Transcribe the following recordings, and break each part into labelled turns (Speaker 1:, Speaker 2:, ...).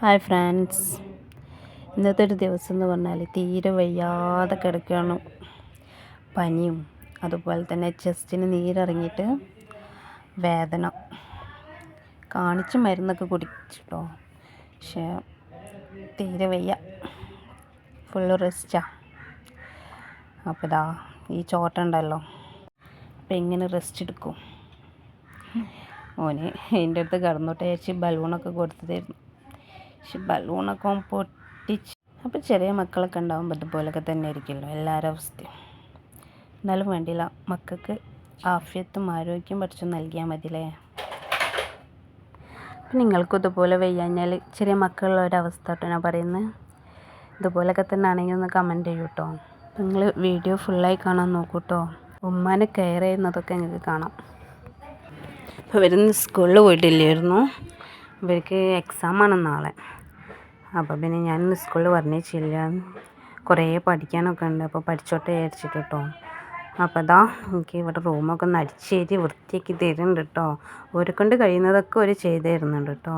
Speaker 1: Hi friends ഇന്നത്തെ ഒരു ദിവസം എന്ന് പറഞ്ഞാൽ തീരെ വയ്യാതെ കിടക്കുകയാണ് പനിയും അതുപോലെ തന്നെ ചെസ്റ്റിന് നീരിറങ്ങിയിട്ട് വേദന. കാണിച്ച് മരുന്നൊക്കെ കുടിച്ചിട്ടോ? പക്ഷേ തീരെ വയ്യ. ഫുള്ള് റെസ്റ്റാണ് അപ്പോൾ ഇതാ ഈ ചോട്ടുണ്ടല്ലോ അപ്പം എങ്ങനെ റെസ്റ്റ് എടുക്കും? ഓന് എന്റെ അടുത്ത് കിടന്നോട്ടെ ബലൂണൊക്കെ കൊടുത്തതായിരുന്നു. പക്ഷെ ബലൂണൊക്കെ പൊട്ടിച്ച് അപ്പോൾ ചെറിയ മക്കളൊക്കെ ഉണ്ടാകുമ്പോൾ ഇതുപോലൊക്കെ തന്നെ ആയിരിക്കുമല്ലോ എല്ലാവരുടെ അവസ്ഥയും. എന്നാലും വേണ്ടിയില്ല. മക്കൾക്ക് ആഫ്യത്തും ആരോഗ്യം പഠിച്ചു നൽകിയാൽ മതിയല്ലേ? അപ്പം നിങ്ങൾക്കും ഇതുപോലെ വയ്യാഞ്ഞാൽ ചെറിയ മക്കളുള്ള ഒരവസ്ഥ കേട്ടോ ഞാൻ പറയുന്നത് ഇതുപോലൊക്കെ തന്നെ ആണെങ്കിൽ ഒന്ന് കമന്റ് ചെയ്യൂ കേട്ടോ നിങ്ങൾ വീഡിയോ ഫുള്ളായി കാണാൻ നോക്കൂ കേട്ടോ ഉമ്മാനെ കെയർ ചെയ്യുന്നതൊക്കെ നിങ്ങൾക്ക് കാണാം. അപ്പോൾ ഇവർ സ്കൂളിൽ പോയിട്ടില്ലായിരുന്നു. ഇവർക്ക് എക്സാമാണ് നാളെ. അപ്പോൾ പിന്നെ ഞാൻ സ്കൂളിൽ പറഞ്ഞിച്ചില്ല കുറേ പഠിക്കാനൊക്കെ ഉണ്ട്. അപ്പോൾ പഠിച്ചോട്ടെ വിചാരിച്ചിട്ട് കേട്ടോ അപ്പോൾ അതാ എനിക്ക് ഇവിടെ റൂമൊക്കെ ഒന്ന് അടിച്ചേരി വൃത്തിയാക്കി തരുന്നുണ്ട് കേട്ടോ ഒരു കൊണ്ട് കഴിയുന്നതൊക്കെ ഒരു ചെയ്ത് തരുന്നുണ്ട് കേട്ടോ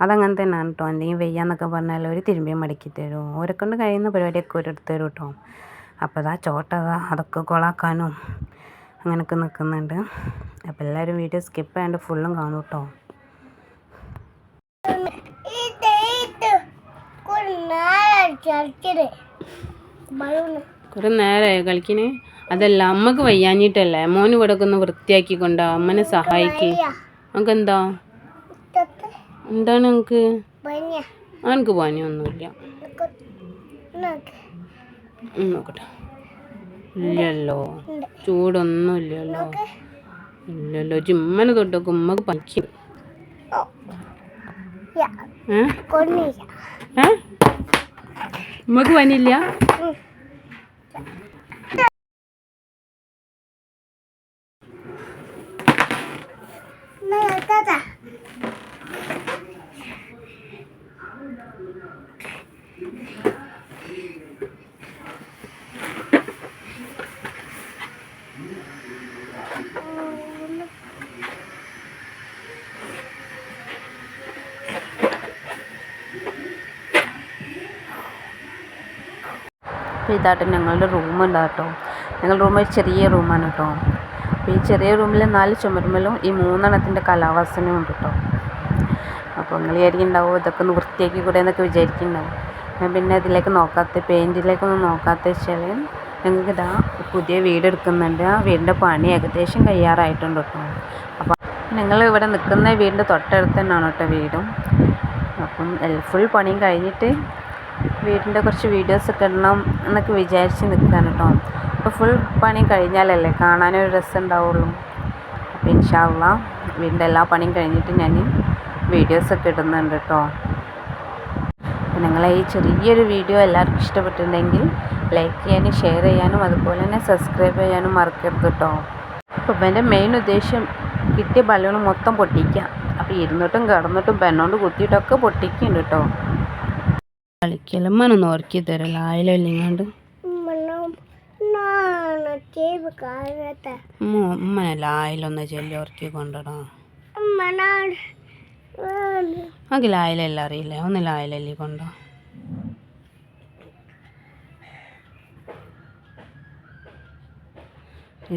Speaker 1: അതങ്ങനെ തന്നെയാണ് കേട്ടോ എന്തെങ്കിലും വെയ്യാന്നൊക്കെ പറഞ്ഞാൽ ഒരു തിരുമ്പി മടക്കി തരും. ഓരെ കൊണ്ട് കഴിയുന്ന പരിപാടിയൊക്കെ ഒരു എടുത്ത് തരും കേട്ടോ അപ്പോൾ അതാ ചോട്ടതാ അതൊക്കെ കൊളാക്കാനും അങ്ങനെയൊക്കെ നിൽക്കുന്നുണ്ട് അപ്പോൾ എല്ലാവരും വീഡിയോ സ്കിപ്പ് ചെയ്യാണ്ട് ഫുള്ളും കാണും കേട്ടോ കുറേ നേരമായി കളിക്കിന് അതല്ല അമ്മയ്ക്ക് വയ്യാഞ്ഞിട്ടല്ലേ? മോൻ ഇവിടെ ഒക്കെ ഒന്ന് വൃത്തിയാക്കി കൊണ്ടാ അമ്മനെ സഹായിക്ക്. നമുക്ക് എന്താ എന്താണ് നമുക്ക് എനിക്ക് പനിയൊന്നുമില്ല. ഒന്നുമില്ല നോക്കട്ടെ. ഇല്ലല്ലോ. ചൂടൊന്നും ഇല്ലല്ലോ ഇല്ലല്ലോ. ജിമ്മനെ തൊട്ടൊക്കെ ഉമ്മക്ക് പനിക്കും. ഏ? ഏ? ഉമ്മക്ക് പനിയില്ല അപ്പോൾ ഇതായിട്ട് ഞങ്ങളുടെ റൂമല്ല കേട്ടോ ഞങ്ങളുടെ റൂം ഒരു ചെറിയ റൂമാണ് കേട്ടോ അപ്പോൾ ഈ ചെറിയ റൂമിൽ നാല് ചുമരുമലും ഈ മൂന്നെണ്ണത്തിന്റെ കലാവാസനയും ഉണ്ട് കേട്ടോ അപ്പോൾ നിങ്ങൾ വിചാരിക്കുന്നുണ്ടാവും ഇതൊക്കെ ഒന്ന് വൃത്തിയാക്കി കൂടെ എന്നൊക്കെ വിചാരിക്കുന്നുണ്ടാവും. ഞാൻ പിന്നെ ഇതിലേക്ക് നോക്കാത്ത പെയിന്റിലേക്കൊന്നും നോക്കാത്ത വെച്ചാൽ ഞങ്ങൾക്ക് ഇതാ പുതിയ വീട് എടുക്കുന്നുണ്ട്. ആ വീടിന്റെ പണി ഏകദേശം കയ്യാറായിട്ടുണ്ട് കേട്ടോ അപ്പോൾ ഞങ്ങൾ ഇവിടെ നിൽക്കുന്ന വീടിന്റെ തൊട്ടടുത്ത് തന്നെയാണ് കേട്ടോ വീടും. അപ്പം ഫുൾ പണിയും കഴിഞ്ഞിട്ട് വീടിന്റെ കുറച്ച് വീഡിയോസൊക്കെ ഇടണം എന്നൊക്കെ വിചാരിച്ച് നിൽക്കുകയാണ് കേട്ടോ. അപ്പോൾ ഫുൾ പണി കഴിഞ്ഞാലല്ലേ കാണാനൊരു രസം ഉണ്ടാവുള്ളൂ. അപ്പോൾ ഇൻഷാല്ല വീടിന്റെ എല്ലാ പണിയും കഴിഞ്ഞിട്ട് ഞാൻ വീഡിയോസൊക്കെ ഇടുന്നുണ്ട് കേട്ടോ. നിങ്ങളെ ഈ ചെറിയൊരു വീഡിയോ എല്ലാവർക്കും ഇഷ്ടപ്പെട്ടിട്ടുണ്ടെങ്കിൽ ലൈക്ക് ചെയ്യാനും ഷെയർ ചെയ്യാനും അതുപോലെ തന്നെ സബ്സ്ക്രൈബ് ചെയ്യാനും മറക്കരുത് കേട്ടോ. അപ്പോൾ എന്റെ മെയിൻ ഉദ്ദേശം കിട്ടിയ ബലൂൺ മൊത്തം പൊട്ടിക്കുക. അപ്പോൾ ഇരുന്നിട്ടും കിടന്നിട്ടും പെണ്ണോണ്ട് കുത്തിയിട്ടൊക്കെ പൊട്ടിക്കുന്നുണ്ട് കേട്ടോ. കളിക്കലും? മനൊന്ന് ഓർക്കി തരല്ല ആയില്ലിങ്ങാണ്ട് ഉമ്മനല്ല ആയിലൊന്ന് ചെല്ലി ഓർക്കി കൊണ്ടിടാ. അതിൽ ആയിലെല്ലാം അറിയില്ല? ഒന്ന് ആയിലല്ലി കൊണ്ടോ.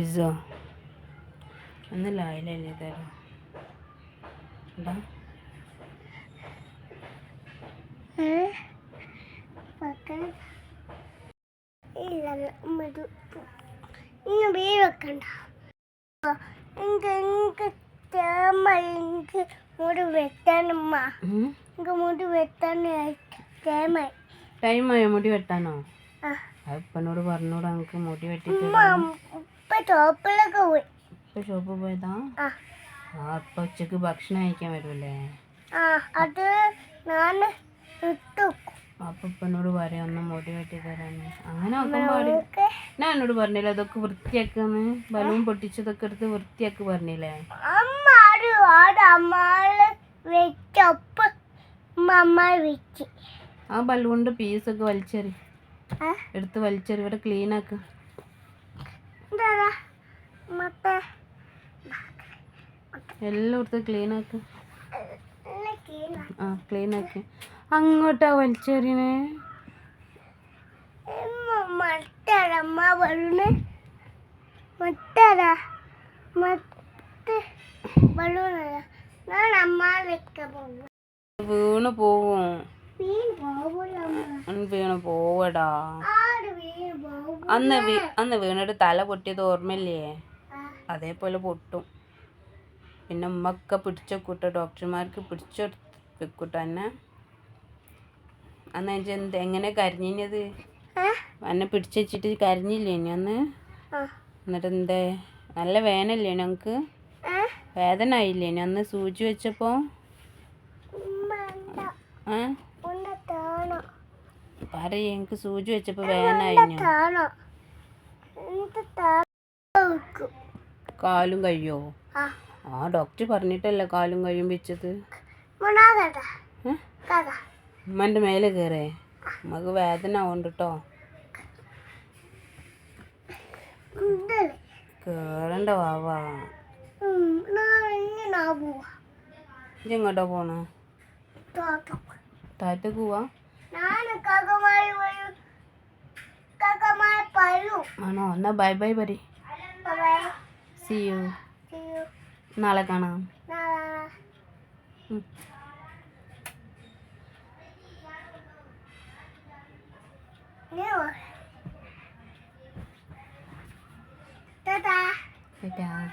Speaker 1: ഇസോ ഒന്നില്ല ആയിലല്ലി തരാം. എന്താ
Speaker 2: ഇന്ന് വേ വെക്കണ്ട എനിക്ക് എനിക്ക് മുടി വെട്ടാനമ്മ? എനിക്ക് മുടി വെട്ടാൻ തേമ
Speaker 1: ടൈമായോ മുടി വെട്ടാനോ പറഞ്ഞോട് നമുക്ക് മുടി വെട്ടി
Speaker 2: പോയി.
Speaker 1: ഇപ്പൊ ഷോപ്പിൽ പോയതാ?
Speaker 2: ആ.
Speaker 1: ഉച്ചയ്ക്ക് ഭക്ഷണം കഴിക്കാൻ വരുമല്ലേ
Speaker 2: അത് ഞാൻ ഇട്ടു.
Speaker 1: അപ്പൊ ഇപ്പനോട് പറയാം ഒന്ന് മുടി വെട്ടി തരാന്ന്. അങ്ങനെ ഒന്നും പാടില്ല. ഞാൻ എന്നോട് പറഞ്ഞില്ല അതൊക്കെ വൃത്തിയാക്കാന്ന്? ബലൂൺ പൊട്ടിച്ചതൊക്കെ എടുത്ത് വൃത്തിയാക്കി പറഞ്ഞില്ലേ? ആ ബലൂണിന്റെ പീസൊക്കെ വലിച്ചെറി. എടുത്ത് വലിച്ചെറി ഇവിടെ ക്ലീൻ ആക്ക്. എടുത്ത് ക്ലീൻ ആക്ക്. ആ ക്ലീൻ ആക്കി. അങ്ങോട്ടാ വലിച്ചെറിയണേ.
Speaker 2: മട്ടരമ്മ ബലൂണ് മട്ടര മറ്റ് ബലൂണല്ല ഞാൻ അമ്മ പോകും.
Speaker 1: വീണ് പോവും.
Speaker 2: വീണ്
Speaker 1: പോവടാ. അന്ന് അന്ന് വീണിട്ട് തല പൊട്ടിയത് ഓർമ്മയില്ലേ? അതേപോലെ പൊട്ടും. പിന്നെ ഉമ്മക്കെ പിടിച്ചോക്കൂട്ടോ ഡോക്ടർമാർക്ക് പിടിച്ചോ വെക്കൂട്ടോ എന്നെ അന്ന് എന്റെ എന്ത് എങ്ങനെ കരഞ്ഞത്? എന്നെ പിടിച്ച് വെച്ചിട്ട് കരഞ്ഞില്ലേ ഇനി അന്ന്? എന്നിട്ട് എന്തേ? നല്ല വേനല്ലേ ഞങ്ങൾക്ക്? വേദന ആയില്ലേ ഇനി അന്ന് സൂചി വെച്ചപ്പോൾ പറയ എനിക്ക് സൂചി വെച്ചപ്പോൾ വേദന ആയിഞ്ഞു
Speaker 2: താണോ? എന്നിട്ട് താണോ
Speaker 1: കാലും കഴിയോ
Speaker 2: ആ.
Speaker 1: ഡോക്ടർ പറഞ്ഞിട്ടല്ലേ കാലും കഴിയും വെച്ചത്? ഏ? ഉമ്മന്റെ മേലെ കയറേ നമുക്ക് വേദന ആവുന്നുണ്ട് കേട്ടോ
Speaker 2: കുണ്ടൽ
Speaker 1: കേറണ്ട വാവാ പോണ?
Speaker 2: തോട്ടം
Speaker 1: താഴത്തേക്ക് പോവാ. ആണോ? എന്നാ ബൈ ബൈ പരി സി യു. നാളെ കാണാം.
Speaker 2: 没
Speaker 1: 有。
Speaker 2: 哒哒。哒
Speaker 1: 哒。